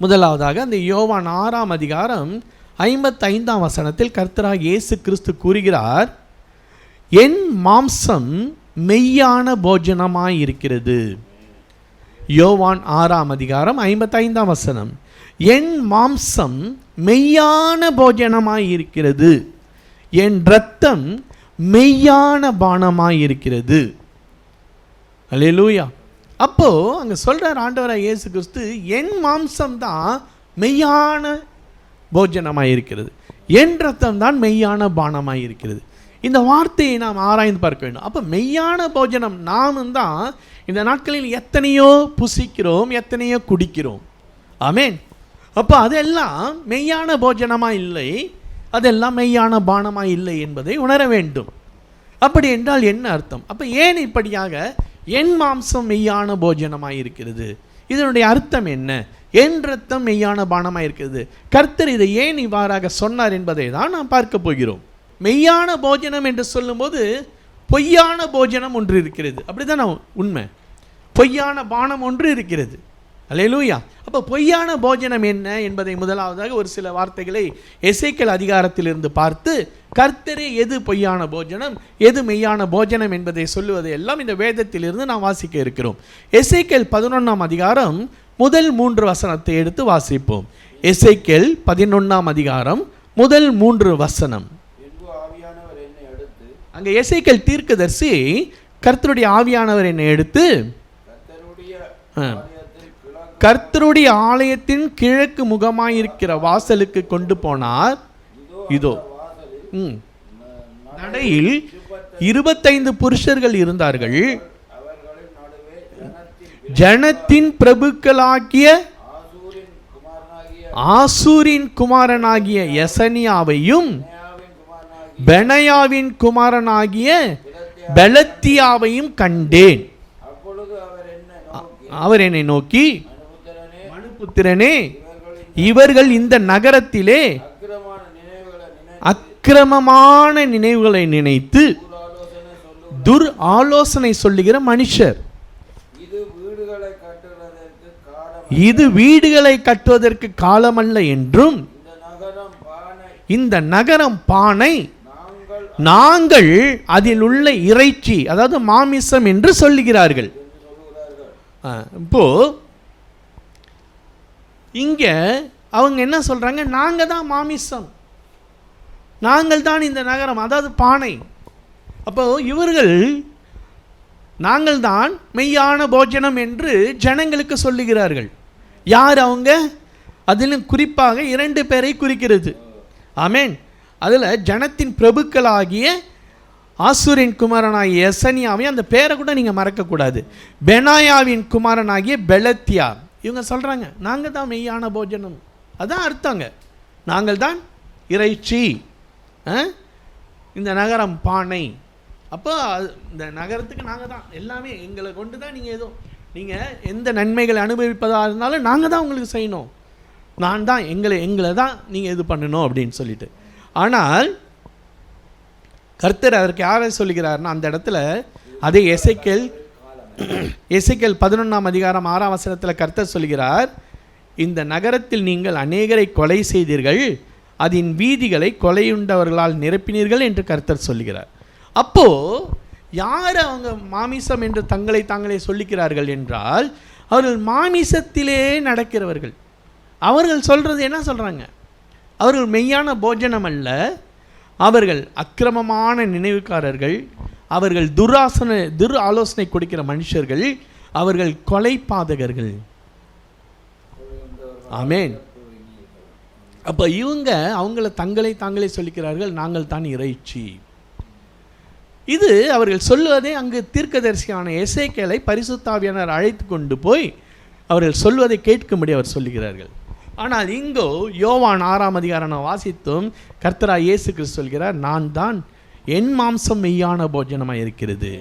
முதலாவதாக அந்த யோவான் ஆறாம் அதிகாரம் ஐம்பத்தைந்தாம் வசனத்தில் கர்த்தராக இயேசு கிறிஸ்து கூறுகிறார் என் மாம்சம் மெய்யான போஜனமாய் இருக்கிறது யோவான் ஆறாம் அதிகாரம் ஐம்பத்தைந்தாம் வசனம் என் மாம்சம் மெய்யான போஜனமாய் இருக்கிறது என் இரத்தம் மெய்யான பானமாய் இருக்கிறது லூயா அப்போது அங்கே சொல்கிறார் ஆண்டவராக இயேசு கிறிஸ்து என் மாம்சம் தான் மெய்யான போஜனமாக இருக்கிறது என் ரத்தம் தான் மெய்யான பானமாக இருக்கிறது இந்த வார்த்தையை நாம் ஆராய்ந்து பார்க்க வேண்டும். அப்போ மெய்யான போஜனம் நாமும் தான் இந்த நாட்களில் எத்தனையோ புசிக்கிறோம் எத்தனையோ குடிக்கிறோம். ஆமேன். அப்போ அதெல்லாம் மெய்யான போஜனமாக இல்லை அதெல்லாம் மெய்யான பானமாக இல்லை என்பதை உணர வேண்டும். அப்படி என்றால் என்ன அர்த்தம்? அப்போ ஏன் இப்படியாக என் மாம்சம் மெய்யான போஜனமாக இருக்கிறது இதனுடைய அர்த்தம் என்ன? என் ரத்தம் மெய்யான பானமாக இருக்கிறது கர்த்தர் இதை ஏன் இவ்வாறாக சொன்னார் என்பதை தான் நாம் பார்க்க போகிறோம். மெய்யான போஜனம் என்று சொல்லும்போது பொய்யான போஜனம் ஒன்று இருக்கிறது. அப்படிதான் உண்மை? பொய்யான பானம் ஒன்று இருக்கிறது. அலையலூயா அப்போ பொய்யான போஜனம் என்ன என்பதை முதலாவதாக ஒரு சில வார்த்தைகளை எசைக்கல் அதிகாரத்திலிருந்து பார்த்து கர்த்தரே எது பொய்யான போஜனம் எது மெய்யான போஜனம் என்பதை சொல்லுவதை எல்லாம் இந்த வேதத்திலிருந்து நாம் வாசிக்க இருக்கிறோம். எசைக்கல் பதினொன்றாம் அதிகாரம் முதல் மூன்று வசனத்தை எடுத்து வாசிப்போம். எசைக்கல் பதினொன்றாம் அதிகாரம் முதல் மூன்று வசனம். ஆவியானவர் அங்கே எசைக்கல் தீர்க்கதர்சி கர்த்தருடைய ஆவியானவர் என்னை எடுத்து கர்த்தருடைய ஆலயத்தின் கிழக்கு முகமாயிருக்கிற வாசலுக்கு கொண்டு போனார். இதோ. ம். நடையில் இருபத்தைந்து புருஷர்கள் இருந்தார்கள். ஜனத்தின் பிரபுக்களாகிய ஆசூரின் குமாரனாகிய யசனியாவையும் எசனியாவையும் குமாரனாகிய பெனயாவின் குமாரனாகிய பெலத்தியாவையும் கண்டேன். அவர் என்னை நோக்கி மனுபுத்திரனே இவர்கள் இந்த நகரத்திலே அக்கிரமமான நினைவுகளை நினைத்து துர் ஆலோசனை சொல்லுகிற மனுஷர். இது வீடுகளை கட்டுவதற்கு காலமல்ல என்றும் இந்த நகரம் பானை நாங்கள் அதில் உள்ள இறைச்சி அதாவது மாமிசம் என்று சொல்லுகிறார்கள். இப்போ இங்கே அவங்க என்ன சொல்கிறாங்க நாங்கள் தான் மாமிசம். நாங்கள் தான் இந்த நகரம். அதாவது பானை. அப்போ இவர்கள் நாங்கள் தான் மெய்யான போஜனம் என்று ஜனங்களுக்கு சொல்லுகிறார்கள். யார் அவங்க? அதிலும் குறிப்பாக இரண்டு பேரை குறிக்கிறது. ஆமேன். அதில் ஜனத்தின் பிரபுக்களாகிய ஆசூரின் குமாரனாகிய எசனியாவை அந்த பேரை கூட நீங்கள் மறக்கக்கூடாது. பெனாயாவின் குமாரனாகிய பெலத்தியா. இவங்க சொல்கிறாங்க நாங்கள் தான் மெய்யான போஜனம். அதான் அர்த்தங்க. நாங்கள் தான் இறைச்சி இந்த நகரம் பானை. அப்போ இந்த நகரத்துக்கு நாங்கள் தான். எல்லாமே எங்களை கொண்டு தான் நீங்கள் ஏதோ நீங்கள் எந்த நன்மைகளை அனுபவிப்பதாக இருந்தாலும் நாங்கள் தான் உங்களுக்கு செய்யணும். நான் தான் எங்களை எங்களை தான் நீங்கள் இது பண்ணணும் அப்படின்னு சொல்லிட்டு. ஆனால் கர்த்தர் அதற்கு யாரை சொல்லுகிறார்னா அந்த இடத்துல அதே எசைக்கல் எசைக்கேல் பதினொன்றாம் அதிகாரம் ஆறாம் வசனத்தில் கர்த்தர் சொல்கிறார் இந்த நகரத்தில் நீங்கள் அநேகரை கொலை செய்தீர்கள் அதன் வீதிகளை கொலையுண்டவர்களால் நிரப்பினீர்கள் என்று கர்த்தர் சொல்கிறார். அப்போ யார் அவங்க மாமிசம் என்று தங்களை தாங்களே சொல்லிக்கிறார்கள் என்றால் அவர்கள் மாமிசத்திலே நடக்கிறவர்கள். அவர்கள் சொல்றது என்ன சொல்றாங்க? அவர்கள் மெய்யான போஜனம் அல்ல அவர்கள் அக்கிரமமான நினைவுக்காரர்கள் அவர்கள் துராசன துர் ஆலோசனை கொடுக்கிற மனுஷர்கள் அவர்கள் கொலை பாதகர்கள். ஆமேன். அப்போ இவங்க அவங்கள தங்களை தாங்களே சொல்லிக்கிறார்கள் நாங்கள் தான் இறைச்சி. இது அவர்கள் சொல்லுவதே அங்கு தீர்க்கதரிசியான எசேக்கேலை பரிசுத்தாவியானர் அழைத்து கொண்டு போய் அவர்கள் சொல்வதை கேட்கும்படி அவர் சொல்லுகிறார்கள். ஆனால் இங்கோ யோவான் ஆறாம் அதிகாரம் வாசித்தும் கர்த்தரா இயேசு கிறிஸ்து சொல்கிறார் நான் தான் என் மாம்சம் மெய்யான போஜனமாக இருக்கிறது.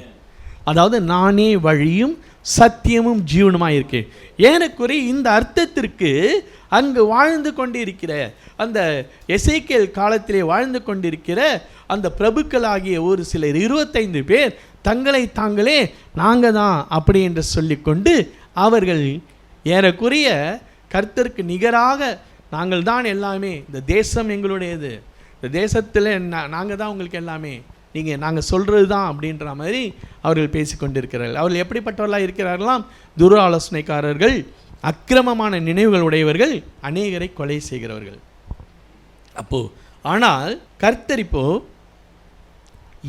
அதாவது நானே வழியும் சத்தியமும் ஜீவனமாக இருக்கேன். ஏறக்குறைய இந்த அர்த்தத்திற்கு அங்கு வாழ்ந்து கொண்டிருக்கிற அந்த எசைக்கேல் காலத்திலே வாழ்ந்து கொண்டிருக்கிற அந்த பிரபுக்களாகிய ஒரு சிலர் இருபத்தைந்து பேர் தங்களை தாங்களே நாங்கள் தான் அப்படி என்று சொல்லிக்கொண்டு அவர்கள் ஏறக்குறைய கர்த்தருக்கு நிகராக நாங்கள் தான் எல்லாமே இந்த தேசம் எங்களுடையது. இந்த தேசத்தில் நாங்கள் தான் உங்களுக்கு எல்லாமே. நீங்கள் நாங்கள் சொல்கிறது தான் அப்படின்ற மாதிரி அவர்கள் பேசிக்கொண்டிருக்கிறார்கள். அவர்கள் எப்படிப்பட்டவர்களாக இருக்கிறார்களாம் துர ஆலோசனைக்காரர்கள் அக்கிரமமான நினைவுகள் உடையவர்கள் அநேகரை கொலை செய்கிறவர்கள். அப்போ ஆனால் கர்த்தரிப்போ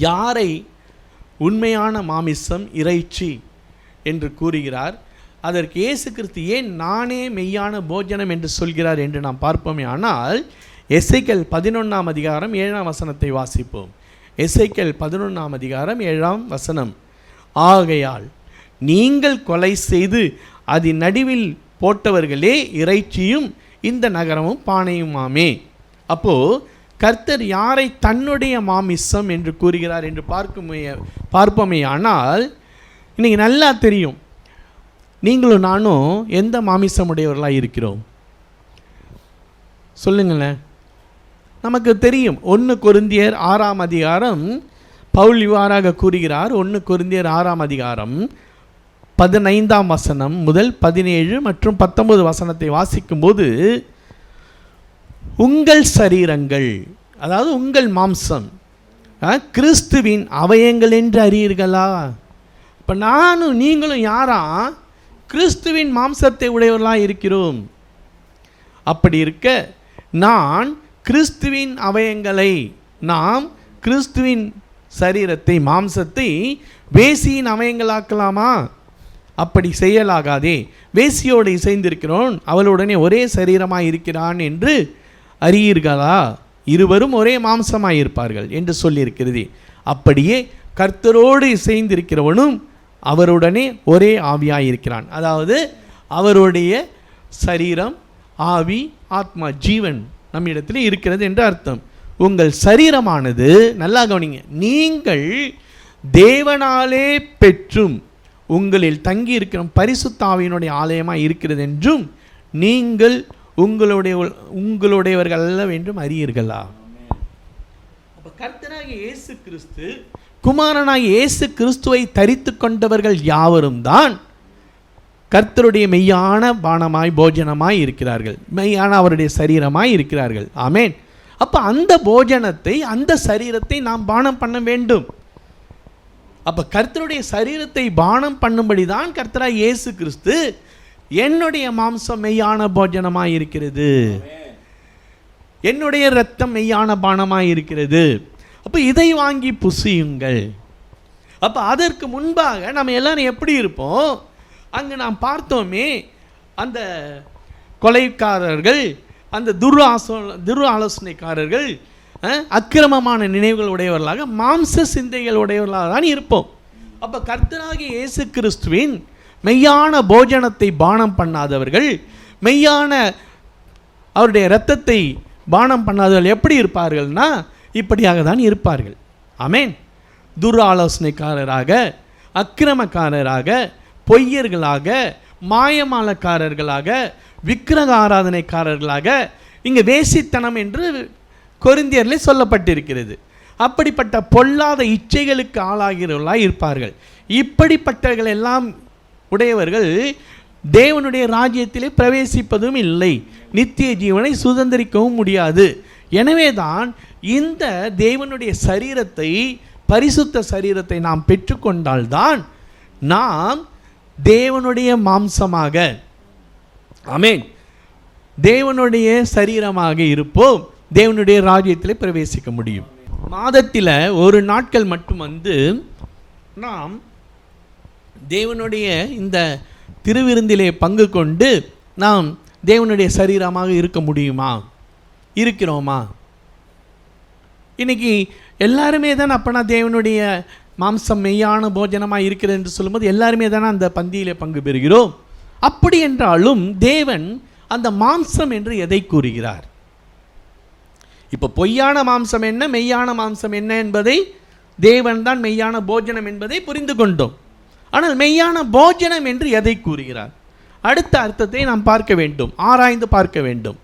யாரை உண்மையான மாமிசம் இறைச்சி என்று கூறுகிறார்? அதற்கு இயேசு கிறிஸ்து ஏன் நானே மெய்யான போஜனம் என்று சொல்கிறார் என்று நாம் பார்ப்போமே ஆனால் எசைக்கல் பதினொன்றாம் அதிகாரம் ஏழாம் வசனத்தை வாசிப்போம். எசைக்கல் பதினொன்றாம் அதிகாரம் ஏழாம் வசனம். ஆகையால் நீங்கள் கொலை செய்து அதன் நடுவில் போட்டவர்களே இறைச்சியும் இந்த நகரமும் பானையுமாமே. அப்போ கர்த்தர் யாரை தன்னுடைய மாமிசம் என்று கூறுகிறார் என்று பார்க்குமே பார்ப்போமே ஆனால் இன்னைக்கு நல்லா தெரியும். நீங்களும் நானும் எந்த மாமிசம் உடையவர்களாக இருக்கிறோம்? சொல்லுங்களேன். நமக்கு தெரியும். ஒன்று கொருந்தியர் ஆறாம் அதிகாரம் பவுல் இவ்வாறாக கூறுகிறார். ஒன்று கொருந்தியர் ஆறாம் அதிகாரம் பதினைந்தாம் வசனம் முதல் பதினேழு மற்றும் பத்தொன்பது வசனத்தை வாசிக்கும்போது உங்கள் சரீரங்கள் அதாவது உங்கள் மாம்சம் ஆ, கிறிஸ்துவின் அவயங்கள் என்று அறியீர்களா? இப்போ நானும் நீங்களும் யாரா? கிறிஸ்துவின் மாம்சத்தை உடையவர்களாக இருக்கிறோம். அப்படி இருக்க நான் கிறிஸ்துவின் அவயங்களை நாம் கிறிஸ்துவின் சரீரத்தை மாம்சத்தை வேசியின் அவயங்களாக்கலாமா? அப்படி செய்யலாகாதே. வேசியோடு இசைந்திருக்கிறோன் அவளுடனே ஒரே சரீரமாக இருக்கிறான் என்று அறியீர்களா? இருவரும் ஒரே மாம்சமாக இருப்பார்கள் என்று சொல்லியிருக்கிறது. அப்படியே கர்த்தரோடு இசைந்திருக்கிறவனும் அவருடனே ஒரே ஆவியாக இருக்கிறான். அதாவது அவருடைய சரீரம் ஆவி ஆத்மா ஜீவன் நம்மிடத்தில் இருக்கிறது என்று அர்த்தம். உங்கள் சரீரமானது நல்லா கவனிங்க நீங்கள் தேவனாலே பெற்றும் உங்களில் தங்கி இருக்கிற பரிசுத்தாவியினுடைய ஆலயமாக இருக்கிறது என்றும் நீங்கள் உங்களுடைய உங்களுடையவர்கள் அல்ல வேண்டும் அறியீர்களா? அப்போ கர்த்தனாக இயேசு கிறிஸ்து குமாரனாக இயேசு கிறிஸ்துவை தரித்து கொண்டவர்கள் யாவரும் தான் கர்த்தருடைய மெய்யான பானமாய் போஜனமாய் இருக்கிறார்கள். மெய்யான அவருடைய சரீரமாய் இருக்கிறார்கள். ஆமேன். அப்போ அந்த போஜனத்தை அந்த சரீரத்தை நாம் பானம் பண்ண வேண்டும். அப்போ கர்த்தருடைய சரீரத்தை பானம் பண்ணும்படி தான் கர்த்தராய் இயேசு கிறிஸ்து என்னுடைய மாம்சம் மெய்யான போஜனமாக இருக்கிறது. என்னுடைய ரத்தம் மெய்யான பானமாக இருக்கிறது. அப்போ இதை வாங்கி புசியுங்கள். அப்போ அதற்கு முன்பாக நம்ம எல்லாரும் எப்படி இருப்போம்? அங்கே நாம் பார்த்தோமே அந்த கொலைக்காரர்கள் அந்த துர் ஆசோ துர் ஆலோசனைக்காரர்கள் அக்கிரமமான நினைவுகள் உடையவர்களாக மாம்ச சிந்தைகள் உடையவர்களாக தான் இருப்போம். அப்போ கர்த்தராகி இயேசு கிறிஸ்துவின் மெய்யான போஜனத்தை பானம் பண்ணாதவர்கள் மெய்யான அவருடைய இரத்தத்தை பானம் பண்ணாதவர்கள் எப்படி இருப்பார்கள்னா இப்படியாக தான் இருப்பார்கள். அமேன் துர் ஆலோசனைக்காரராக அக்கிரமக்காரராக பொய்யர்களாக மாயமாலக்காரர்களாக விக்கிரக ஆராதனைக்காரர்களாக இங்கே வேசித்தனம் என்று கொரிந்தியரில் சொல்லப்பட்டிருக்கிறது. அப்படிப்பட்ட பொல்லாத இச்சைகளுக்கு ஆளாகிறவர்களாக இருப்பார்கள். இப்படிப்பட்டவர்கள் எல்லாம் உடையவர்கள் தேவனுடைய ராஜ்யத்திலே பிரவேசிப்பதும் இல்லை. நித்திய ஜீவனை சுதந்திரிக்கவும் முடியாது. எனவே தான் இந்த தேவனுடைய சரீரத்தை பரிசுத்த சரீரத்தை நாம் பெற்றுக்கொண்டால்தான் நாம் தேவனுடைய மாம்சமாக. ஆமென். தேவனுடைய சரீரமாக இருப்போம். தேவனுடைய ராஜ்யத்தில் பிரவேசிக்க முடியும். மாதத்தில் ஒரு நாட்கள் மட்டும் வந்து நாம் தேவனுடைய இந்த திருவிருந்திலே பங்கு கொண்டு நாம் தேவனுடைய சரீரமாக இருக்க முடியுமா? இருக்கிறோமா? இன்னைக்கு எல்லாருமே தான் அப்பனா தேவனுடைய மாம்சம் மெய்யான போஜனமாக இருக்கிறது என்று சொல்லும்போது எல்லாருமே தானே அந்த பந்தியிலே பங்கு பெறுகிறோம். அப்படி என்றாலும் தேவன் அந்த மாம்சம் என்று எதை கூறுகிறார்? இப்போ பொய்யான மாம்சம் என்ன மெய்யான மாம்சம் என்ன என்பதை தேவன் தான் மெய்யான போஜனம் என்பதை புரிந்து கொண்டோம். ஆனால் மெய்யான போஜனம் என்று எதை கூறுகிறார்? அடுத்த அர்த்தத்தை நாம் பார்க்க வேண்டும் ஆராய்ந்து பார்க்க வேண்டும்.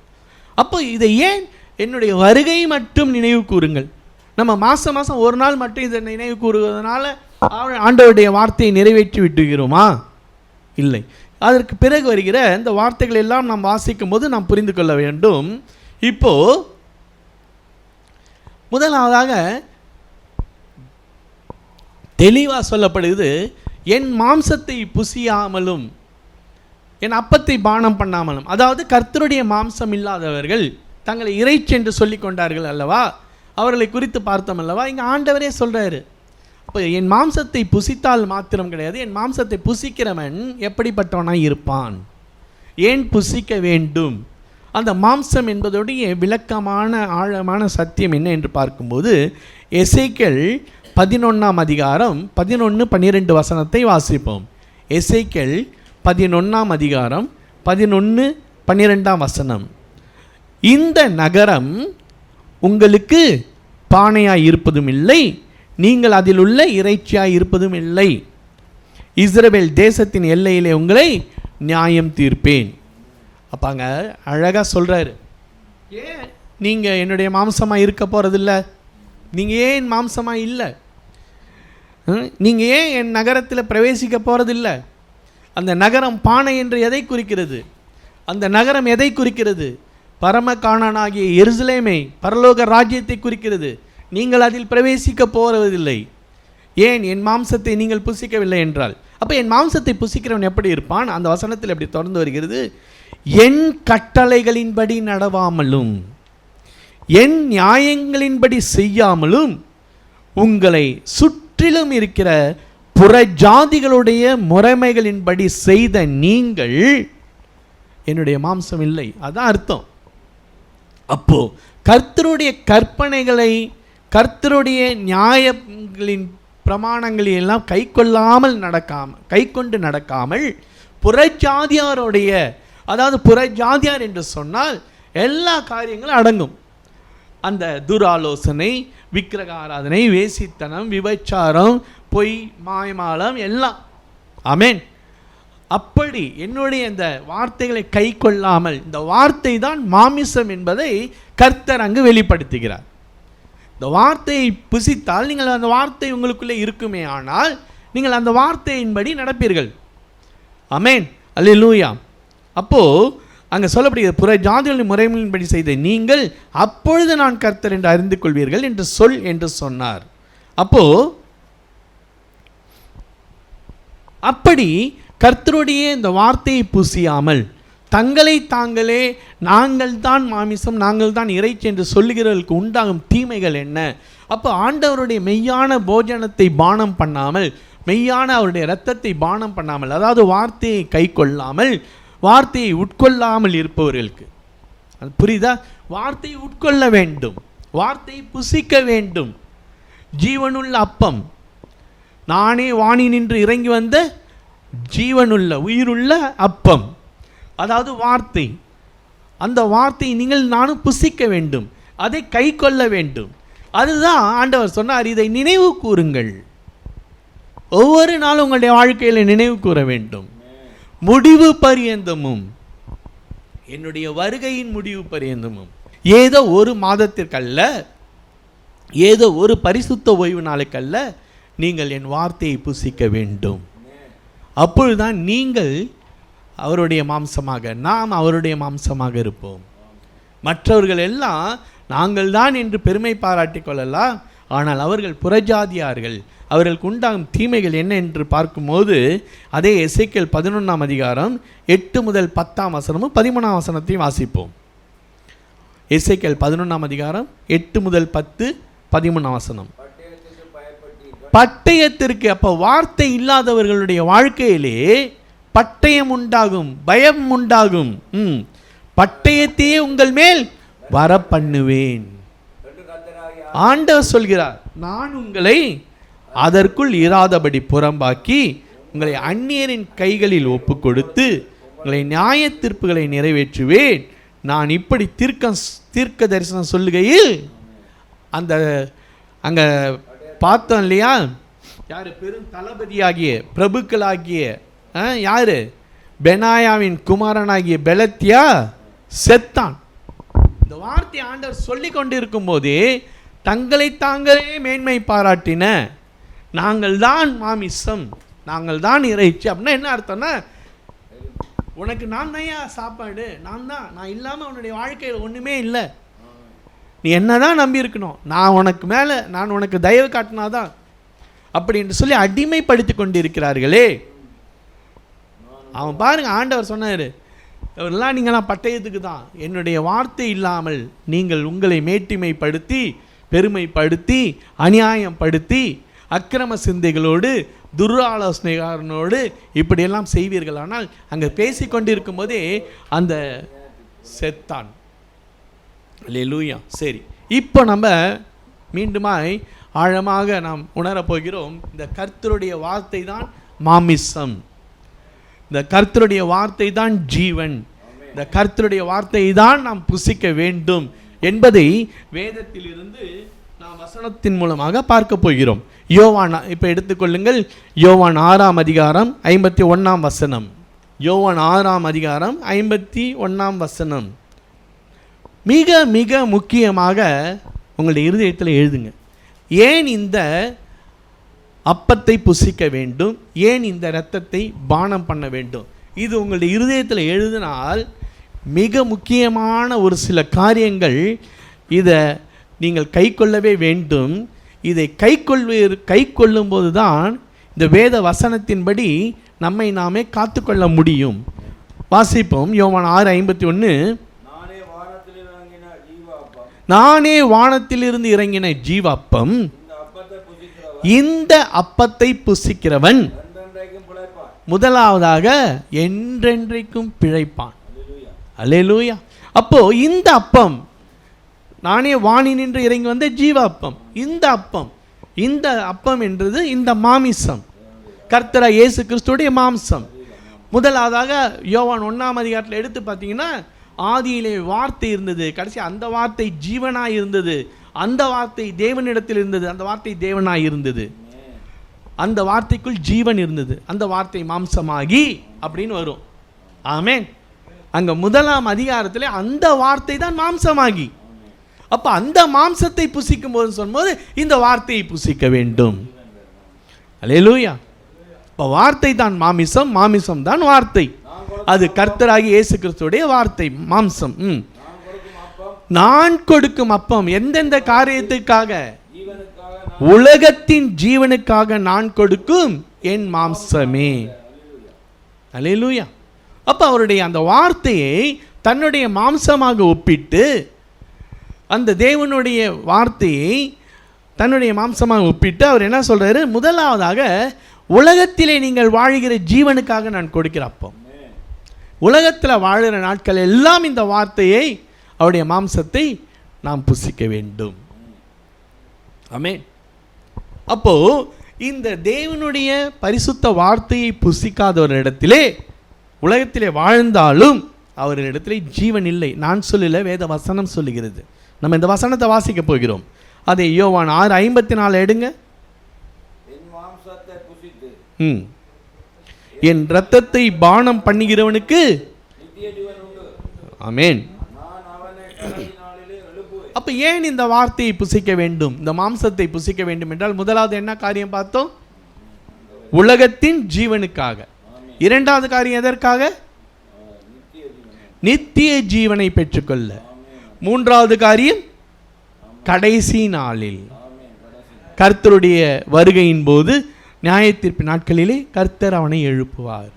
அப்போ இதை ஏன் என்னுடைய வருகை மட்டும் நினைவு கூறுங்கள்? நம்ம மாதம் மாதம் ஒரு நாள் மட்டும் இதை நினைவு கூறுவதனால ஆண்டவருடைய வார்த்தையை நிறைவேற்றி விட்டுகிறோமா? இல்லை. அதற்கு பிறகு வருகிற இந்த வார்த்தைகள் எல்லாம் நாம் வாசிக்கும் போது நாம் புரிந்து கொள்ள வேண்டும். இப்போ முதலாவதாக தெளிவாக சொல்லப்படுது என் மாம்சத்தை புசியாமலும் என் அப்பத்தை பானம் பண்ணாமலும். அதாவது கர்த்தருடைய மாம்சம் இல்லாதவர்கள் தங்களை இறைச்சி என்று சொல்லி கொண்டார்கள் அல்லவா? அவர்களை குறித்து பார்த்தோம் அல்லவா? இங்கே ஆண்டவரே சொல்கிறாரு அப்போ என் மாம்சத்தை புசித்தால் மாத்திரம் கிடையாது. என் மாம்சத்தை புசிக்கிறவன் எப்படிப்பட்டவனாய் இருப்பான்? ஏன் புசிக்க வேண்டும்? அந்த மாம்சம் என்பதோடைய விளக்கமான ஆழமான சத்தியம் என்ன என்று பார்க்கும்போது எசைக்கல் பதினொன்றாம் அதிகாரம் பதினொன்று பன்னிரெண்டு வசனத்தை வாசிப்போம். எசைக்கல் பதினொன்றாம் அதிகாரம் பதினொன்று பன்னிரெண்டாம் வசனம். இந்த நகரம் உங்களுக்கு பானையாய் இருப்பதும் இல்லை நீங்கள் அதில் உள்ள இறைச்சியாய் இருப்பதும் இல்லை. இஸ்ரேல் தேசத்தின் எல்லையிலே உங்களை நியாயம் தீர்ப்பேன். அப்பாங்க அழகாக சொல்கிறாரு ஏன் நீங்கள் என்னுடைய மாம்சமாக இருக்க போகிறதில்ல நீங்கள் ஏன் மாம்சமாக இல்லை? நீங்கள் ஏன் என் நகரத்தில் பிரவேசிக்க போகிறதில்ல அந்த நகரம் பானை என்று எதை குறிக்கிறது? அந்த நகரம் எதை குறிக்கிறது? பரமகாணனாகிய எருசலேமை பரலோக ராஜ்யத்தை குறிக்கிறது. நீங்கள் அதில் பிரவேசிக்க போவதில்லை. ஏன்? என் மாம்சத்தை நீங்கள் புசிக்கவில்லை என்றால் அப்போ என் மாம்சத்தை புசிக்கிறவன் எப்படி இருப்பான்? அந்த வசனத்தில் எப்படி தொடர்ந்து வருகிறது? என் கட்டளைகளின்படி நடவாமலும் என் நியாயங்களின்படி செய்யாமலும் உங்களை சுற்றிலும் இருக்கிற புற ஜாதிகளுடைய முறைமைகளின்படி செய்த நீங்கள் என்னுடைய மாம்சம் இல்லை. அதான் அர்த்தம். அப்போ கர்த்தருடைய கற்பனைகளை கர்த்தருடைய நியாயங்களின் பிரமாணங்களை எல்லாம் கை கொள்ளாமல் நடக்காமல் கை கொண்டு நடக்காமல் புறஜாதியாருடைய அதாவது புறஜாதியார் என்று சொன்னால் எல்லா காரியங்களும் அடங்கும். அந்த துராலோசனை விக்கிரக ஆராதனை வேசித்தனம் விபச்சாரம் பொய் மாயமாலம் எல்லாம். அமேன் அப்படி என்னுடைய இந்த வார்த்தைகளை கை கொள்ளாமல் இந்த வார்த்தை தான் மாமிசம் என்பதை கர்த்தர் அங்கு வெளிப்படுத்துகிறார். இந்த வார்த்தையை புசித்தால் நீங்கள் அந்த வார்த்தை உங்களுக்குள்ளே இருக்குமே ஆனால் நீங்கள் அந்த வார்த்தையின்படி நடப்பீர்கள். அமேன் அல்லேலூயா. அப்போது அங்கே சொல்லப்படுகிறது புற ஜாதிகளின் முறைமையின்படி செய்த நீங்கள் அப்பொழுது நான் கர்த்தர் என்று அறிந்து கொள்வீர்கள் என்று சொல் என்று சொன்னார். அப்போது அப்படி கர்த்தருடைய இந்த வார்த்தையை புசியாமல் தங்களை தாங்களே நாங்கள் தான் மாமிசம் நாங்கள் தான் இறைச்சி என்று சொல்லுகிறவர்களுக்கு உண்டாகும் தீமைகள் என்ன? அப்போ ஆண்டவருடைய மெய்யான போஜனத்தை பானம் பண்ணாமல் மெய்யான அவருடைய இரத்தத்தை பானம் பண்ணாமல் அதாவது வார்த்தையை கை கொள்ளாமல் வார்த்தையை உட்கொள்ளாமல் இருப்பவர்களுக்கு. அது புரியுதா? வார்த்தையை உட்கொள்ள வேண்டும் வார்த்தையை புசிக்க வேண்டும். ஜீவனுள்ள அப்பம். நானே வாணி நின்று இறங்கி வந்த ஜீவனுள்ள உயிருள்ள அப்பம். அதாவது வார்த்தை. அந்த வார்த்தையை நீங்கள் நானும் புசிக்க வேண்டும். அதை கை கொள்ள வேண்டும். அதுதான் ஆண்டவர் சொன்னார் இதை நினைவு கூறுங்கள். ஒவ்வொரு நாளும் உங்களுடைய வாழ்க்கையில் நினைவு கூற வேண்டும். முடிவு பரியந்தமும். என்னுடைய வருகையின் முடிவு பரியந்தமும். ஏதோ ஒரு மாதத்திற்கல்ல ஏதோ ஒரு பரிசுத்த ஓய்வு நாளுக்கல்ல நீங்கள் என் வார்த்தையை புசிக்க வேண்டும். அப்பொழுதுதான் நீங்கள் அவருடைய மாம்சமாக நாம் அவருடைய மாம்சமாக இருப்போம். மற்றவர்கள் எல்லாம் நாங்கள் தான் என்று பெருமை பாராட்டிக் கொள்ளலாம் ஆனால் அவர்கள் புறஜாதியார்கள். அவர்களுக்கு உண்டாகும் தீமைகள் என்ன என்று பார்க்கும்போது அதே எசைக்கல் பதினொன்றாம் அதிகாரம் எட்டு முதல் பத்தாம் வசனமும் பதிமூணாம் வசனத்தையும் வாசிப்போம். எசைக்கல் பதினொன்றாம் அதிகாரம் எட்டு முதல் பத்து பதிமூணாம் வசனம். பட்டயத்திற்கு அப்போ வார்த்தை இல்லாதவர்களுடைய வாழ்க்கையிலே பட்டயம் உண்டாகும் பயம் உண்டாகும். ம். பட்டயத்தையே உங்கள் மேல் வர பண்ணுவேன் ஆண்டவர் சொல்கிறார் நான் உங்களை அதற்குள் இராதபடி புறம்பாக்கி உங்களை அந்நியரின் கைகளில் ஒப்பு கொடுத்து உங்களை நியாய தீர்ப்புகளை நிறைவேற்றுவேன். நான் இப்படி தீர்க்க தீர்க்க தரிசனம் சொல்லுகையில் அந்த அங்கே பார்த்தோம் இல்லையா? யார்? பெரும் தளபதியாகிய பிரபுக்களாகிய ஆ, பெனாயாவின் குமாரனாகிய பெலத்தியா? செத்தான். இந்த வார்த்தை ஆண்டவர் சொல்லி கொண்டிருக்கும் போது தங்களை தாங்களே மேன்மை பாராட்டின நாங்கள் தான் மாமிசம் நாங்கள் தான் இறைச்சி. அப்படின்னா என்ன அர்த்தம்னா உனக்கு நான் தான் சாப்பாடு நான் தான் நான் இல்லாமல் உன்னுடைய வாழ்க்கையில் ஒன்றுமே இல்லை. நீ என்ன தான் நம்பி இருக்கணும் நான் உனக்கு மேலே நான் உனக்கு தயவு காட்டினாதான். அப்படி என்று சொல்லி அடிமைப்படுத்தி கொண்டிருக்கிறார்களே. அவன் பாருங்க ஆண்டவர் சொன்னார் இவரெல்லாம் நீங்களாம் பட்டயத்துக்கு தான். என்னுடைய வார்த்தை இல்லாமல் நீங்கள் உங்களை மேட்டிமைப்படுத்தி பெருமைப்படுத்தி அநியாயப்படுத்தி அக்கிரம சிந்தைகளோடு துராலோசனைகாரனோடு இப்படியெல்லாம் செய்வீர்கள் ஆனால் அங்கே பேசி கொண்டிருக்கும் போதே அந்த செத்தான் லூயா சரி இப்போ நம்ம மீண்டுமாய் ஆழமாக நாம் உணரப் போகிறோம் இந்த கர்த்தருடைய வார்த்தை தான் மாமிசம். இந்த கர்த்தருடைய வார்த்தை தான் ஜீவன். இந்த கர்த்தருடைய வார்த்தை தான் நாம் புசிக்க வேண்டும் என்பதை வேதத்திலிருந்து நாம் வசனத்தின் மூலமாக பார்க்க போகிறோம். யோவான் இப்போ எடுத்துக்கொள்ளுங்கள் யோவான் ஆறாம் அதிகாரம் ஐம்பத்தி ஒன்றாம் வசனம். யோவான் ஆறாம் அதிகாரம் ஐம்பத்தி ஒன்றாம் வசனம். மிக மிக முக்கியமாக உங்களுடைய இருதயத்தில் எழுதுங்க. ஏன் இந்த அப்பத்தை புசிக்க வேண்டும்? ஏன் இந்த இரத்தத்தை பானம் பண்ண வேண்டும்? இது உங்களுடைய இருதயத்தில் எழுதினால் மிக முக்கியமான ஒரு சில காரியங்கள் இதை நீங்கள் கை கொள்ளவே வேண்டும். இதை கை கொள்வீர் கை கொள்ளும்போது தான் இந்த வேத வசனத்தின்படி நம்மை நாமே காத்துக்கொள்ள முடியும். வாசிப்போம். யோவான் ஆறு ஐம்பத்தி ஒன்று நானே வானத்தில் இறங்கின ஜீவாப்பம் நானே வானத்திலிருந்து இறங்கின ஜீவாப்பம் இந்த அப்பத்தை இந்த அப்பத்தை புசிக்கிறவன் முதலாவதாக என்றென்றைக்கும் பிழைப்பான். அலேலூயா அப்போ இந்த அப்பம் நானே வாணி நின்று இறங்கி வந்த ஜீவ அப்பம் இந்த அப்பம் இந்த அப்பம் என்றது இந்த மாமிசம். கர்த்தரா இயேசு கிறிஸ்துடைய மாம்சம். முதலாவதாக யோவான் ஒன்றாம் அதிகாரத்தில் எடுத்து பார்த்தீங்கன்னா ஆதியிலே வார்த்தை இருந்தது. கடைசி அந்த வார்த்தை ஜீவனாக இருந்தது. அந்த வார்த்தை தேவனிடத்தில் இருந்தது. அந்த வார்த்தை தேவனாக இருந்தது. அந்த வார்த்தைக்குள் ஜீவன் இருந்தது. அந்த வார்த்தை மாம்சமாகி அப்படின்னு வரும். ஆமேன். அங்கே முதலாம் அதிகாரத்தில் அந்த வார்த்தை தான் மாம்சமாகி. அப்போ அந்த மாம்சத்தை புசிக்கும் போது சொல்லும்போது இந்த வார்த்தையை புசிக்க வேண்டும். அல்லேலூயா இப்போ வார்த்தை தான் மாமிசம் மாமிசம் தான் வார்த்தை. அது கர்த்தராகி இயேசு கிறிஸ்துடைய வார்த்தை மாம்சம். ம். நான் கொடுக்கும் அப்பம் எந்தெந்த காரியத்துக்காக? உலகத்தின் ஜீவனுக்காக நான் கொடுக்கும் என் மாம்சமே. அலையலூயா அப்போ அவருடைய அந்த வார்த்தையை தன்னுடைய மாம்சமாக ஒப்பிட்டு அந்த தேவனுடைய வார்த்தையை தன்னுடைய மாம்சமாக ஒப்பிட்டு அவர் என்ன சொல்றாரு? முதலாவதாக உலகத்திலே நீங்கள் வாழ்கிற ஜீவனுக்காக நான் கொடுக்கிற அப்பம். உலகத்தில் வாழுகிற நாட்கள் எல்லாம் இந்த வார்த்தையை அவருடைய மாம்சத்தை நாம் புசிக்க வேண்டும். ஆமென். அப்போ இந்த தேவனுடைய பரிசுத்த வார்த்தையை புசிக்காத ஒரு இடத்திலே உலகத்திலே வாழ்ந்தாலும் அவரிடத்திலே ஜீவன் இல்லை. நான் சொல்லல வேத வசனம் சொல்லுகிறது. நம்ம இந்த வசனத்தை வாசிக்க போகிறோம். அதை யோவான் ஆறு ஐம்பத்தி நாலு எடுங்க. என் மாம்சத்தை புசித்து ம். என் இரத்தத்தை பானம் பண்ணுகிறவனுக்கு நித்திய அப்போ ஏன் இந்த வார்த்தையை புசிக்க வேண்டும்? இந்த மாம்சத்தை புசிக்க வேண்டும் என்றால் முதலாவது என்ன காரியம் பார்த்தோம்? உலகத்தின் ஜீவனுக்காக. இரண்டாவது காரியம் எதற்காக? நித்திய ஜீவனை பெற்றுக்கொள்ள. மூன்றாவது காரியம் கடைசி நாளில். கர்த்தருடைய வருகையின் போது நியாயத்தீர்ப்பு நாட்களிலே கர்த்தர் அவனை எழுப்புவார்.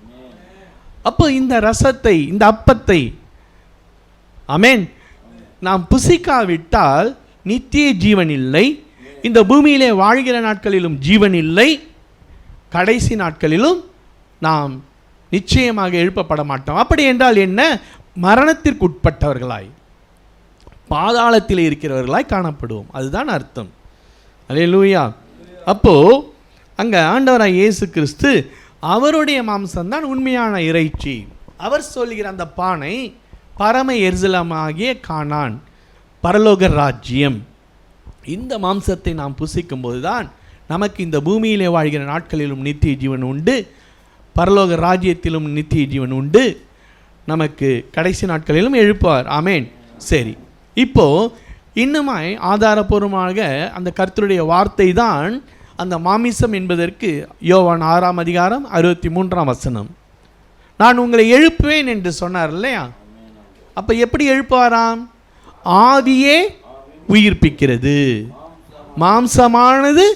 அப்போ இந்த ரசத்தை இந்த அப்பத்தை அமேன் நாம் புசிக்காவிட்டால் நித்திய ஜீவன் இல்லை. இந்த பூமியிலே வாழ்கிற நாட்களிலும் ஜீவன் இல்லை. கடைசி நாட்களிலும் நாம் நிச்சயமாக எழுப்பப்பட மாட்டோம். அப்படி என்றால் என்ன? மரணத்திற்கு உட்பட்டவர்களாய் பாதாளத்தில் இருக்கிறவர்களாய் காணப்படுவோம். அதுதான் அர்த்தம். அல்லேலூயா. அப்போ அங்கே ஆண்டவராக இயேசு கிறிஸ்து அவருடைய மாம்சம்தான் உண்மையான இறைச்சி. அவர் சொல்லுகிற அந்த பானை பரம எரிசலமாகிய காணான் பரலோக ராஜ்யம். இந்த மாம்சத்தை நாம் புசிக்கும்போது தான் நமக்கு இந்த பூமியிலே வாழ்கிற நாட்களிலும் நித்திய ஜீவன் உண்டு பரலோக ராஜ்யத்திலும் நித்திய ஜீவன் உண்டு நமக்கு கடைசி நாட்களிலும் எழுப்பார் ஆமேன். சரி இப்போ இன்னுமாய் ஆதாரபூர்வமாக அந்த கருத்துடைய வார்த்தை தான் அந்த மாமிசம் என்பதற்கு யோவான் ஆறாம் அதிகாரம் அறுபத்தி மூன்றாம் வசனம். நான் உங்களை எழுப்புவேன் என்று சொன்னார் இல்லையா? அப்ப எப்படி எழுப்புவாராம்? ஆவியே உயிர்ப்பிக்கிறது. மாம்சமானது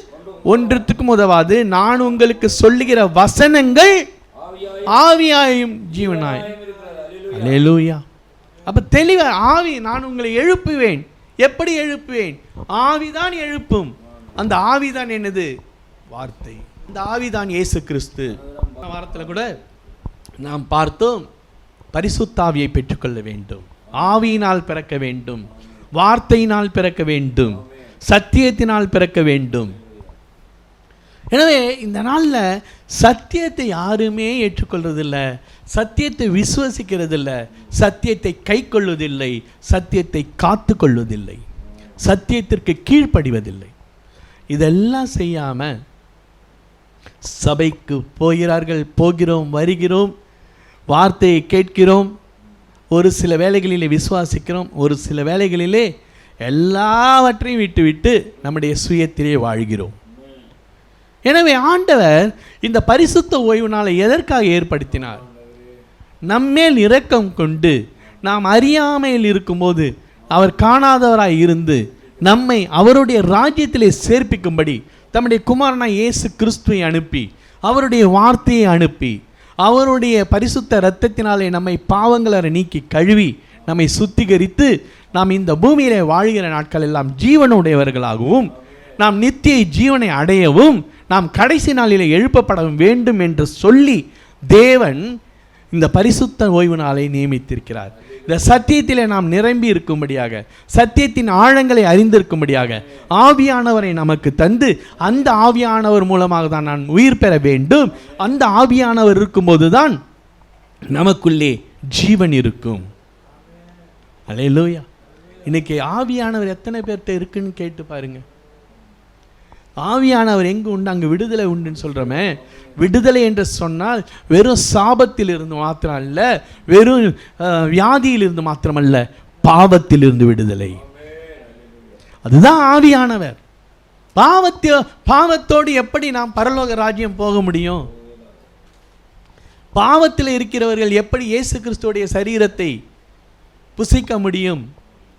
ஒன்றத்துக்கும் உதவாது. நான் உங்களுக்கு சொல்லுகிற வசனங்கள் ஆவியாய் ஆவியாயும் ஜீவனாயும். இருக்கிறது அல்லேலூயா அப்ப தெளிவா ஆவி நான் உங்களை எழுப்புவேன். எப்படி எழுப்புவேன்? ஆவிதான் எழுப்பும். அந்த ஆவிதான் என்னது? வார்த்தை. இந்த ஆவிதான் இயேசு கிறிஸ்து. வாரத்தில் கூட நாம் பார்த்தோம் பரிசுத்தாவியை பெற்றுக்கொள்ள வேண்டும். ஆவியினால் பிறக்க வேண்டும். வார்த்தையினால் பிறக்க வேண்டும். சத்தியத்தினால் பிறக்க வேண்டும். எனவே இந்த நாளில் சத்தியத்தை யாருமே ஏற்றுக்கொள்வதில்லை சத்தியத்தை விசுவசிக்கிறதில்லை. சத்தியத்தை கை கொள்வதில்லை. சத்தியத்தை காத்து கொள்வதில்லை சத்தியத்திற்கு கீழ்ப்படிவதில்லை. இதெல்லாம் செய்யாமல் சபைக்கு போகிறார்கள் போகிறோம் வருகிறோம் வார்த்தையை கேட்கிறோம் ஒரு சில வேலைகளிலே விசுவாசிக்கிறோம் ஒரு சில வேலைகளிலே எல்லாவற்றையும் விட்டுவிட்டு நம்முடைய சுயத்திலே வாழ்கிறோம். எனவே ஆண்டவர் இந்த பரிசுத்த ஓய்வு நாளை எதற்காக ஏற்படுத்தினார்? நம்மேல் இரக்கம் கொண்டு நாம் அறியாமையில் இருக்கும்போது அவர் காணாதவராய் இருந்து நம்மை அவருடைய ராஜ்யத்திலே சேர்ப்பிக்கும்படி தம்முடைய குமாரனாய் இயேசு கிறிஸ்துவை அனுப்பி அவருடைய வார்த்தையை அனுப்பி அவருடைய பரிசுத்த இரத்தத்தினாலே நம்மை பாவங்களை நீக்கி கழுவி நம்மை சுத்திகரித்து நாம் இந்த பூமியிலே வாழ்கிற நாட்கள் எல்லாம் ஜீவனுடையவர்களாகவும் நாம் நித்திய ஜீவனை அடையவும் நாம் கடைசி நாளிலே எழுப்பப்பட வேண்டும் என்று சொல்லி தேவன் இந்த பரிசுத்த ஓய்வு நாளை நியமித்திருக்கிறார். இந்த சத்தியத்திலே நாம் நிரம்பி இருக்கும்படியாக சத்தியத்தின் ஆழங்களை அறிந்திருக்கும்படியாக ஆவியானவரை நமக்கு தந்து அந்த ஆவியானவர் மூலமாக தான் நான் உயிர் பெற வேண்டும். அந்த ஆவியானவர் இருக்கும்போது தான் நமக்குள்ளே ஜீவன் இருக்கும். அலையிலோயா. இன்னைக்கு ஆவியானவர் எத்தனை பேர்கிட்ட இருக்குன்னு கேட்டு பாருங்கள் ஆவியானவர் எங்கு உண்டு? அங்கு விடுதலை உண்டுன்னு சொல்கிறோமே விடுதலை என்று சொன்னால் வெறும் சாபத்தில் இருந்து மாத்திரம் அல்ல வெறும் அஹ், வியாதியிலிருந்து மாத்திரமல்ல பாவத்திலிருந்து விடுதலை. அதுதான் ஆவியானவர். பாவத்தை பாவத்தோடு எப்படி நாம் பரலோக ராஜ்யம் போக முடியும்? பாவத்தில் இருக்கிறவர்கள் எப்படி இயேசு கிறிஸ்துடைய சரீரத்தை புசிக்க முடியும்?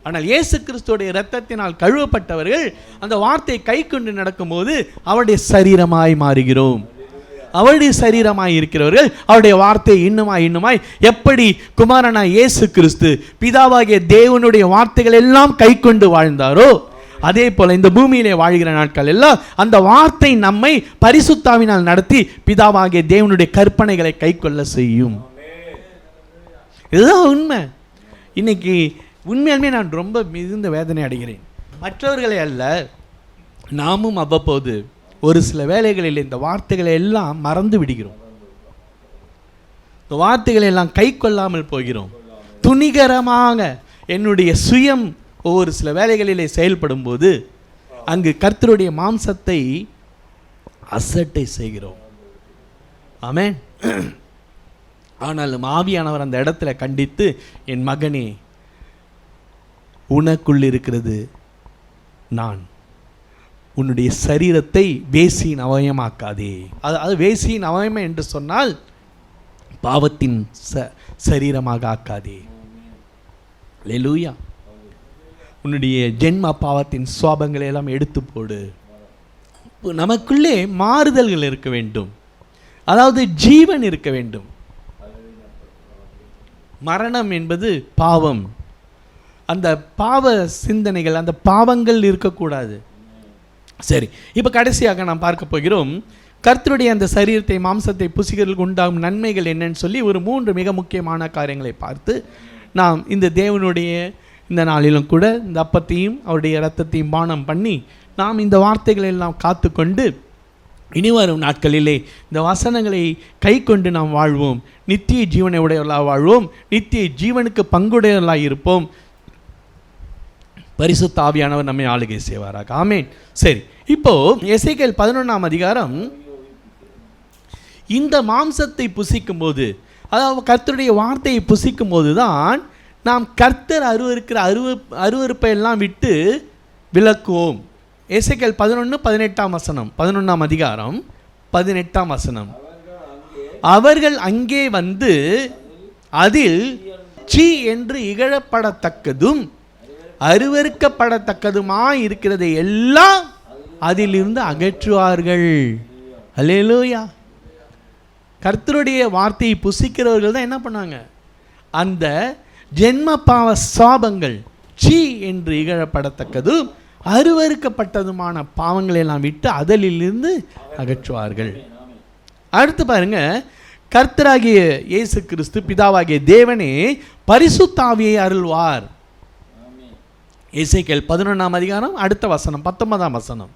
ஆனால் இயேசு கிறிஸ்துடைய இரத்தத்தினால் கழுவப்பட்டவர்கள் அந்த வார்த்தையை கை கொண்டு நடக்கும்போது அவருடைய சரீரமாய் மாறுகிறோம். அவருடைய சரீரமாய் இருக்கிறவர்கள் அவருடைய வார்த்தை இன்னுமாய் இன்னுமாய் எப்படி குமாரனா இயேசு கிறிஸ்து பிதாவாகிய தேவனுடைய வார்த்தைகள் எல்லாம் கை கொண்டு வாழ்ந்தாரோ? அதே போல இந்த பூமியிலே வாழ்கிற நாட்கள் எல்லாம் அந்த வார்த்தை நம்மை பரிசுத்தாவினால் நடத்தி பிதாவாகிய தேவனுடைய கற்பனைகளை கைக்கொள்ள செய்யும். இதுதான் உண்மை. இன்னைக்கு உண்மையாலுமே நான் ரொம்ப மிகுந்த வேதனை அடைகிறேன். மற்றவர்களை அல்ல நாமும் அவ்வப்போது ஒரு சில வேலைகளில் இந்த வார்த்தைகளை எல்லாம் மறந்து விடுகிறோம். இந்த வார்த்தைகளை எல்லாம் கை கொள்ளாமல் போகிறோம். துணிகரமாக என்னுடைய சுயம் ஒவ்வொரு சில வேலைகளிலே செயல்படும் போது அங்கு கர்த்தருடைய மாம்சத்தை அசட்டை செய்கிறோம். ஆமே ஆனாலும் ஆவியானவர் அந்த இடத்துல கண்டித்து என் மகனே உனக்குள் இருக்கிறது நான் உன்னுடைய சரீரத்தை வேசியின் அவயமாக்காதே. அது அது வேசியின் அவயமம் என்று சொன்னால் பாவத்தின் ச சரீரமாக ஆக்காதே. லெலூயா உன்னுடைய ஜென்ம பாவத்தின் சுவாபங்களை எல்லாம் எடுத்து போடு. நமக்குள்ளே மாறுதல்கள் இருக்க வேண்டும். அதாவது ஜீவன் இருக்க வேண்டும். மரணம் என்பது பாவம். அந்த பாவ சிந்தனைகள் அந்த பாவங்கள் இருக்கக்கூடாது. சரி இப்போ கடைசியாக நாம் பார்க்க போகிறோம். கர்த்தருடைய அந்த சரீரத்தை மாம்சத்தை புசிகளுக்கு உண்டாகும் நன்மைகள் என்னன்னு சொல்லி ஒரு மூன்று மிக முக்கியமான காரியங்களை பார்த்து நாம் இந்த தேவனுடைய இந்த நாளிலும் கூட இந்த அப்பத்தையும் அவருடைய இரத்தத்தையும் பானம் பண்ணி நாம் இந்த வார்த்தைகளை எல்லாம் காத்துக்கொண்டு இனி வரும் நாட்களிலே இந்த வசனங்களை கை கொண்டு நாம் வாழ்வோம். நித்திய ஜீவனை உடையவர்களாக வாழ்வோம். நித்திய ஜீவனுக்கு பங்குடையவர்களாக இருப்போம். பரிசு தாவியானவர் நம்மை ஆளுகை செய்வாராக. ஆமேன். சரி இப்போ எசேக்கியேல் பதினொன்றாம் அதிகாரம். இந்த மாம்சத்தை புசிக்கும் போது அதாவது கர்த்தருடைய வார்த்தையை புசிக்கும் போது தான் நாம் கர்த்தர் அருவருக்கிற அருவ அருவருப்பை எல்லாம் விட்டு விளக்குவோம் எசேக்கியேல் பதினொன்று பதினெட்டாம் வசனம். பதினொன்றாம் அதிகாரம் பதினெட்டாம் வசனம். அவர்கள் அங்கே அவர்கள் அங்கே வந்து அதில் சி என்று இகழப்படத்தக்கதும் அருவருக்கப்படத்தக்கதுமாய் இருக்கிறதை எல்லாம் அதிலிருந்து அகற்றுவார்கள். அல்லேலூயா. கர்த்தருடைய வார்த்தையை புசிக்கிறவர்கள் தான் என்ன பண்ணாங்க? அந்த ஜென்ம பாவ சாபங்கள் சி என்று இகழப்படத்தக்கதும் அருவறுக்கப்பட்டதுமான பாவங்களை எல்லாம் விட்டு அதலிலிருந்து அகற்றுவார்கள். அடுத்து பாருங்க கர்த்தராகிய இயேசு கிறிஸ்து பிதாவாகிய தேவனே பரிசுத்தாவியை அருள்வார். இசைக்கேல் பதினொன்றாம் அதிகாரம் அடுத்த வசனம் பத்தொன்பதாம் வசனம்.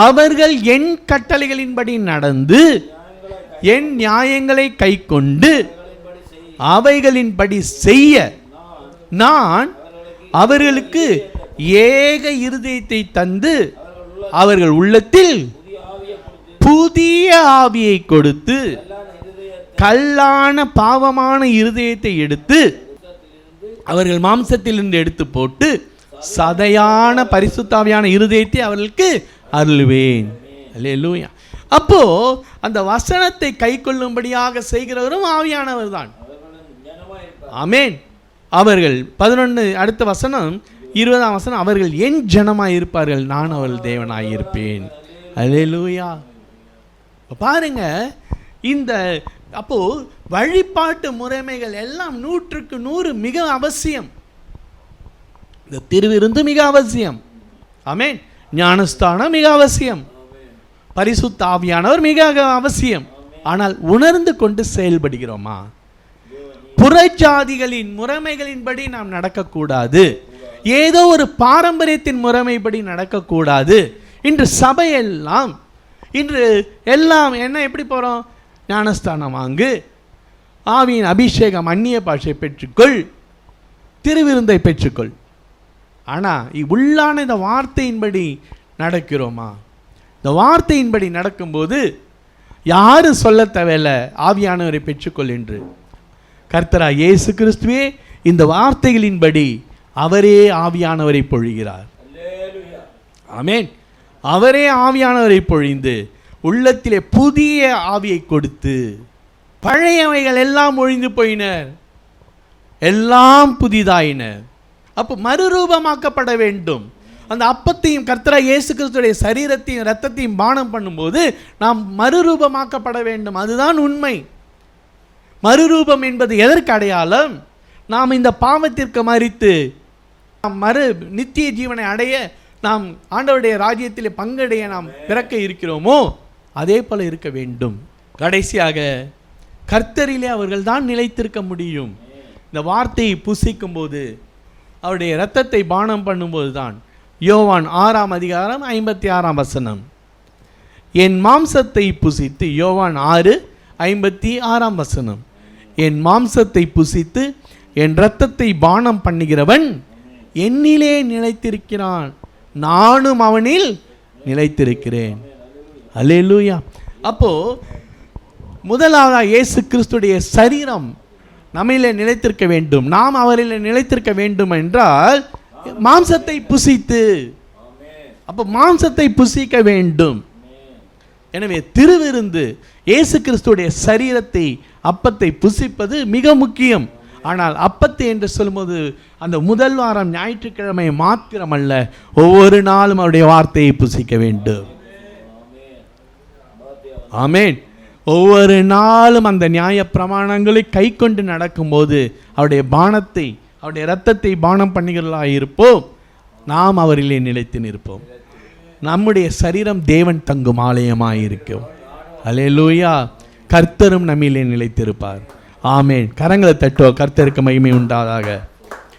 அவர்கள் என் கட்டளைகளின்படி நடந்து என் நியாயங்களை கைக்கொண்டு கட்டளையின்படி செய் அவைகளின்படி செய்ய நான் அவர்களுக்கு ஏக இருதயத்தை தந்து அவர்கள் உள்ளத்தில் புதிய ஆவியை கொடுத்து கல்லான பாவமான இருதயத்தை எடுத்து அவர்கள் மாம்சத்திலிருந்து எடுத்து போட்டு சதையான பரிசுத்தாவியான இருதயத்தை அவர்களுக்கு அருள்வேன். அல்லேலூயா. அப்போ அந்த வசனத்தை கைக்கொள்ளும்படியாக செய்கிறவரும் ஆவியானவர் தான். ஆமேன். அவர்கள் பதினொன்று அடுத்த வசனம் இருபதாம் வசனம் அவர்கள் என் ஜனமாக இருப்பார்கள் நான் அவர்கள் தேவனாக இருப்பேன். அலே லூயா பாருங்க இந்த அப்போ வழிபாட்டு முறைமைகள் எல்லாம் நூற்றுக்கு நூறு மிக அவசியம். இந்த திருவிருந்து மிக அவசியம். ஆமேன். ஞானஸ்தானம் மிக அவசியம். பரிசுத்த ஆவியானவர் மிக அவசியம். ஆனால் உணர்ந்து கொண்டு செயல்படுகிறோமா? புறஜாதிகளின் முறைமைகளின்படி நாம் நடக்கக்கூடாது. ஏதோ ஒரு பாரம்பரியத்தின் முறைமைப்படி நடக்கக்கூடாது. இன்று சபையெல்லாம் இன்று எல்லாம் என்ன எப்படி போகிறோம் ஞானஸ்தானம் வாங்கு. ஆவியின் அபிஷேகம் அந்நிய பாஷை பெற்றுக்கொள். திருவிருந்தை பெற்றுக்கொள். ஆனால் உள்ளான இந்த வார்த்தையின்படி நடக்கிறோமா? இந்த வார்த்தையின்படி நடக்கும்போது யாரும் சொல்ல தேவையில்ல. ஆவியானவரை பெற்றுக்கொள் என்று. கர்த்தரா இயேசு கிறிஸ்துவே இந்த வார்த்தைகளின்படி அவரே ஆவியானவரை பொழிகிறார். ஆமென். அவரே ஆவியானவரை பொழிந்து உள்ளத்திலே புதிய ஆவியை கொடுத்து பழையவைகள் எல்லாம் ஒழிந்து போயினர். எல்லாம் புதிதாயின அப்போ மறுரூபமாக்கப்பட வேண்டும். அந்த அப்பத்தையும் கர்த்தரா இயேசு கிறிஸ்துடைய சரீரத்தையும் ரத்தத்தையும் பானம் பண்ணும்போது நாம் மறுரூபமாக்கப்பட வேண்டும். அதுதான் உண்மை. மறுரூபம் என்பது எதற்கு அடையாளம்? நாம் இந்த பாவத்திற்கு மறித்து நாம் மறு நித்திய ஜீவனை அடைய நாம் ஆண்டவருடைய ராஜ்யத்திலே பங்கடைய நாம் பிறக்க இருக்கிறோமோ? அதே போல் இருக்க வேண்டும். கடைசியாக கர்த்தரிலே அவர்கள் தான் நிலைத்திருக்க முடியும். இந்த வார்த்தையை புசிக்கும் போது அவருடைய இரத்தத்தை பானம் பண்ணும்போது தான். யோவான் ஆறாம் அதிகாரம் ஐம்பத்தி ஆறாம் வசனம். என் மாம்சத்தை புசித்து யோவான் ஆறு ஐம்பத்தி ஆறாம் வசனம். என் மாம்சத்தை புசித்து என் இரத்தத்தை பானம் பண்ணுகிறவன் என்னிலே நிலைத்திருக்கிறான். நானும் அவனில் நிலைத்திருக்கிறேன். அலே லூயா அப்போது முதலாவதாக இயேசு கிறிஸ்துடைய சரீரம் நம்மிலே நிலைத்திருக்க வேண்டும். நாம் அவரில் நிலைத்திருக்க வேண்டும் என்றால் மாம்சத்தை புசித்து அப்போ மாம்சத்தை புசிக்க வேண்டும். எனவே திருவிருந்து இயேசு கிறிஸ்துடைய சரீரத்தை அப்பத்தை புசிப்பது மிக முக்கியம். ஆனால் அப்பத்து என்று சொல்லும்போது அந்த முதல் வாரம் ஞாயிற்றுக்கிழமை மாத்திரமல்ல ஒவ்வொரு நாளும் அவருடைய வார்த்தையை புசிக்க வேண்டும். ஆமேன். ஒவ்வொரு நாளும் அந்த நியாய பிரமாணங்களை கை கொண்டு நடக்கும்போது அவருடைய பானத்தை அவருடைய இரத்தத்தை பானம் பண்ணிகளாக இருப்போம். நாம் அவரிலே நிலைத்து நிற்போம். நம்முடைய சரீரம் தேவன் தங்கும் ஆலயமாக இருக்கும். அலே லூயா கர்த்தரும் நம்மிலே நிலைத்திருப்பார். ஆமேன். கரங்களை தட்டுவோம். கர்த்தருக்கு மகிமை உண்டாதாக.